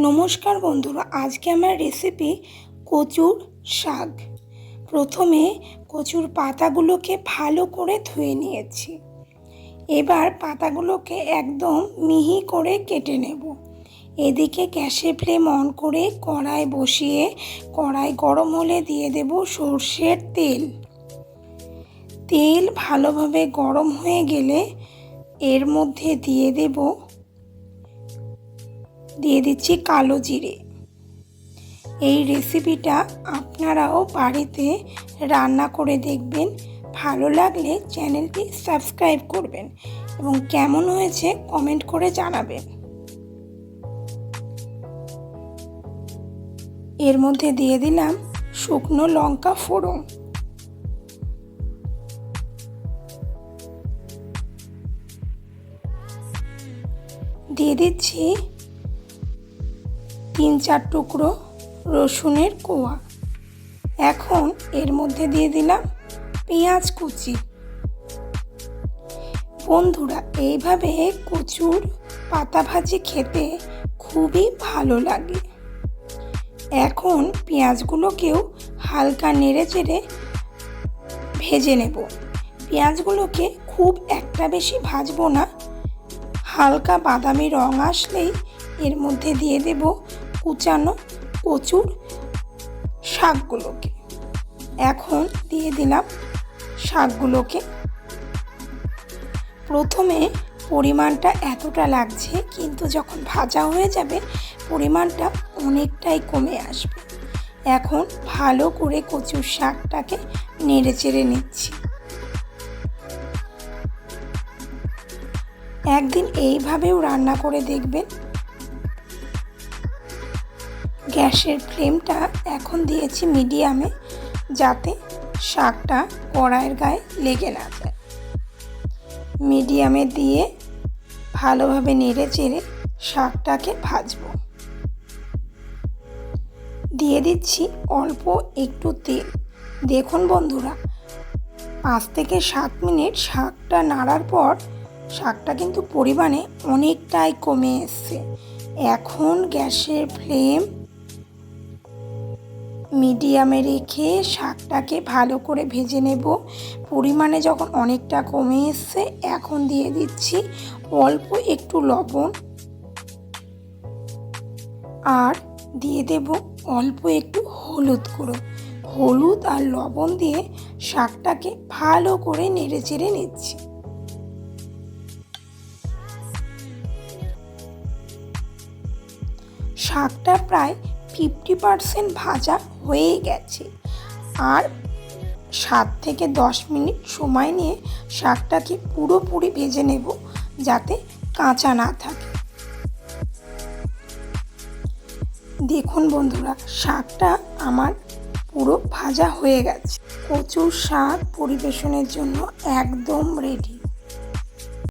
নমস্কার বন্ধুরা, আজকে আমার রেসিপি কচুর শাক। প্রথমে কচুর পাতাগুলোকে ভালো করে ধুয়ে নিয়েছি। এবার পাতাগুলোকে একদম মিহি করে কেটে নেব। এদিকে গ্যাসের ফ্লেম অন করে কড়াই বসিয়ে কড়াই গরম হলে দিয়ে দেব সর্ষের তেল। তেল ভালোভাবে গরম হয়ে গেলে এর মধ্যে দিয়ে দেবো দিয়ে দিচ্ছি কালো জিরে। এই রেসিপিটা আপনারাও বাড়িতে রান্না করে দেখবেন। ভালো লাগলে চ্যানেলটি সাবস্ক্রাইব করবেন এবং কেমন হয়েছে কমেন্ট করে জানাবেন। এর মধ্যে দিয়ে দিলাম শুকনো লঙ্কা ফোড়ন। দিয়ে দিচ্ছি তিন চার টুকরো রসুনের কোয়া। এখন এর মধ্যে দিয়ে দিলাম পেঁয়াজ কুচি। বন্ধুরা, এইভাবে কচুর পাতা ভাজি খেতে খুবই ভালো লাগে। এখন পেঁয়াজগুলোকেও হালকা নেড়ে চেড়ে ভেজে নেব। পেঁয়াজগুলোকে খুব একটা বেশি ভাজবো না। হালকা বাদামি রং আসলেই এর মধ্যে দিয়ে দেব কুচানো কচুর শাকগুলোকে। এখন দিয়ে দিলাম শাকগুলোকে। প্রথমে পরিমাণটা এতটা লাগছে, কিন্তু যখন ভাজা হয়ে যাবে, পরিমাণটা অনেকটাই কমে আসবে। এখন ভালো করে কচুর শাকটাকে নেড়ে চেড়ে নিচ্ছি। একদিন এইভাবেও রান্না করে দেখবেন গ্যাসের ফ্লেমটা এখন দিয়েছি মিডিয়ামে যাতে শাকটা কড়াইয়ের গায়ে লেগে না যায়। মিডিয়ামে দিয়ে ভালোভাবে নেড়ে চেড়ে শাকটাকে ভাজব। দিয়ে দিচ্ছি অল্প একটু তেল। দেখুন বন্ধুরা, পাঁচ থেকে সাত মিনিট শাকটা নাড়ার পর শাকটা কিন্তু পরিমাণে অনেকটাই কমে এসছে। এখন গ্যাসের ফ্লেম মিডিয়ামে রেখে শাকটাকে ভালো করে ভেজে নেব। পরিমাণে যখন অনেকটা কমে এসছে, এখন দিয়ে দিচ্ছি অল্প একটু লবণ। আর দিয়ে দেব অল্প একটু হলুদ গুঁড়ো। হলুদ আর লবণ দিয়ে শাকটাকে ভালো করে নেড়ে চেড়ে নিচ্ছি। শাকটা প্রায় ফিফটি পারসেন্ট ভাজা হয়ে গেছে। আর সাত থেকে দশ মিনিট সময় নিয়ে শাকটাকে পুরোপুরি ভেজে নেব যাতে কাঁচা না থাকে। দেখুন বন্ধুরা, শাকটা আমার পুরো ভাজা হয়ে গেছে। কচুর শাক পরিবেশনের জন্য একদম রেডি